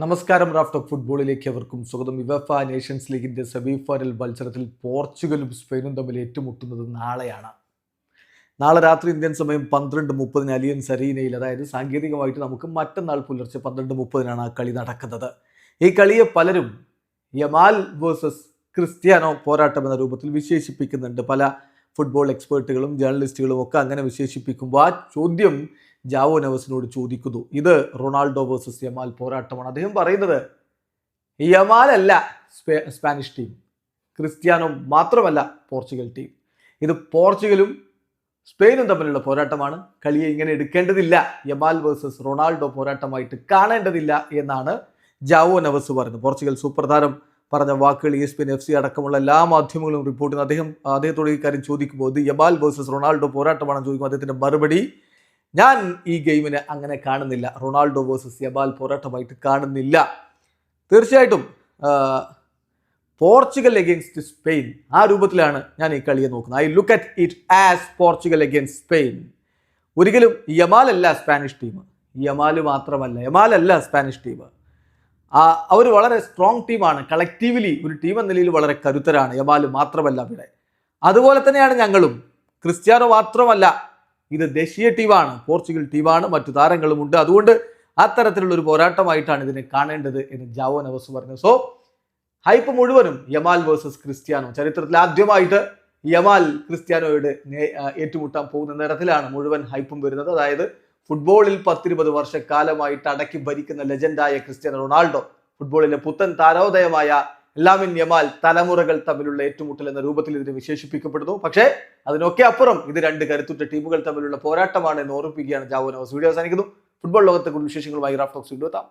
നമസ്കാരം raft of ഫുട്ബോളിലേക്ക് അവർക്കും സ്വാഗതം. യുവഫ നേഷൻസ് ലീഗിന്റെ സെമി ഫൈനൽ മത്സരത്തിൽ പോർച്ചുഗലും സ്പെയിനും തമ്മിൽ ഏറ്റുമുട്ടുന്നത് നാളെയാണ്. നാളെ രാത്രി ഇന്ത്യൻ സമയം പന്ത്രണ്ട് മുപ്പതിന് അലിയൻ സരീനയിൽ അതായത് സാങ്കേതികമായിട്ട് നമുക്ക് മറ്റന്നാൾ പുലർച്ചെ പന്ത്രണ്ട് മുപ്പതിനാണ് ആ കളി നടക്കുന്നത്. ഈ കളിയെ പലരും യമാൽ വേഴ്സസ് ക്രിസ്ത്യാനോ പോരാട്ടം എന്ന രൂപത്തിൽ വിശേഷിപ്പിക്കുന്നുണ്ട്. പല ഫുട്ബോൾ എക്സ്പേർട്ടുകളും ജേർണലിസ്റ്റുകളും ഒക്കെ അങ്ങനെ വിശേഷിപ്പിക്കുമ്പോൾ ആ ചോദ്യം ജാവോ നവസിനോട് ചോദിക്കുന്നു. ഇത് റൊണാൾഡോ വേഴ്സസ് യമാൽ പോരാട്ടമാണ്. അദ്ദേഹം പറയുന്നത് യമാൽ അല്ല സ്പേ സ്പാനിഷ് ടീം. ക്രിസ്ത്യാനോ മാത്രമല്ല പോർച്ചുഗൽ ടീം. ഇത് പോർച്ചുഗലും സ്പെയിനും തമ്മിലുള്ള പോരാട്ടമാണ്. കളിയെ ഇങ്ങനെ എടുക്കേണ്ടതില്ല. യമാൽ വേഴ്സസ് റൊണാൾഡോ പോരാട്ടമായിട്ട് കാണേണ്ടതില്ല എന്നാണ് ജാവോ നവസ് പറയുന്നത്. പോർച്ചുഗൽ സൂപ്പർ താരം പറഞ്ഞ വാക്കുകൾ E S P F C അടക്കമുള്ള എല്ലാ മാധ്യമങ്ങളും റിപ്പോർട്ട് ചെയ്യുന്നു. അദ്ദേഹം അദ്ദേഹത്തോട് ഈ കാര്യം ചോദിക്കുമ്പോൾ ഇത് യമാൽ വേഴ്സസ് റൊണാൾഡോ പോരാട്ടമാണെന്ന് ചോദിക്കുമ്പോൾ അദ്ദേഹത്തിന്റെ മറുപടി ഞാൻ ഈ ഗെയിമിനെ അങ്ങനെ കാണുന്നില്ല. റൊണാൾഡോ വേഴ്സസ് യബാൽ പോരാട്ടമായിട്ട് കാണുന്നില്ല. തീർച്ചയായിട്ടും പോർച്ചുഗൽ എഗെയിൻസ്റ്റ് സ്പെയിൻ. ആ രൂപത്തിലാണ് ഞാൻ ഈ കളിയെ നോക്കുന്നത്. I look at it as Portugal against Spain. ഒരിക്കലും അല്ല സ്പാനിഷ് ടീം. യമാൽ മാത്രമല്ല. യമാൽ അല്ല സ്പാനിഷ് ടീം. ആ അവർ വളരെ സ്ട്രോങ് ടീമാണ് കളക്റ്റീവ്ലി ഒരു ടീം എന്ന നിലയിൽ വളരെ കരുത്തരാണ്. യമാൽ മാത്രമല്ല ഇവിടെ അതുപോലെ തന്നെയാണ് ഞങ്ങളും. ക്രിസ്ത്യാനോ മാത്രമല്ല. ഇത് ദേശീയ ടീമാണ് പോർച്ചുഗൽ ടീമാണ് മറ്റു താരങ്ങളുമുണ്ട് അതുകൊണ്ട് അത്തരത്തിലുള്ള ഒരു പോരാട്ടമായിട്ടാണ് ഇതിനെ കാണേണ്ടത് എന്ന് ജാവോ നവസ് പറഞ്ഞു. സോ ഹൈപ്പ് മുഴുവനും യമാൽ വേഴ്സസ് ക്രിസ്ത്യാനോ. ചരിത്രത്തിൽ ആദ്യമായിട്ട് യമാൽ ക്രിസ്ത്യാനോയോട് ഏറ്റുമുട്ടാൻ പോകുന്ന നിരത്തിലാണ് മുഴുവൻ ഹൈപ്പും വരുന്നത്. അതായത് ഫുട്ബോളിൽ പത്തിരുപത് വർഷക്കാലമായിട്ട് അടക്കി ഭരിക്കുന്ന ലെജൻഡായ ക്രിസ്ത്യാനോ റൊണാൾഡോ ഫുട്ബോളിലെ പുത്തൻ താരോദയമായ ലാമിൻ യമാൽ തലമുറകൾ തമ്മിലുള്ള ഏറ്റുമുട്ടൽ എന്ന രൂപത്തിൽ ഇതിനെ വിശേഷിപ്പിക്കപ്പെടുന്നു. പക്ഷേ അതിനൊക്കെ അപ്പുറം ഇത് രണ്ട് കരുത്തുറ്റ ടീമുകൾ തമ്മിലുള്ള പോരാട്ടമാണ് എന്ന് ഓർമ്മിപ്പിക്കുകയാണ് ജാവോ നവസ്. വീഡിയോ അവസാനിക്കുന്നു. ഫുട്ബോൾ ലോകത്തെ കൂടുതൽ വിശേഷങ്ങളുമായി റാഫ്റ്റോക്സ് വീഡിയോ എത്താം.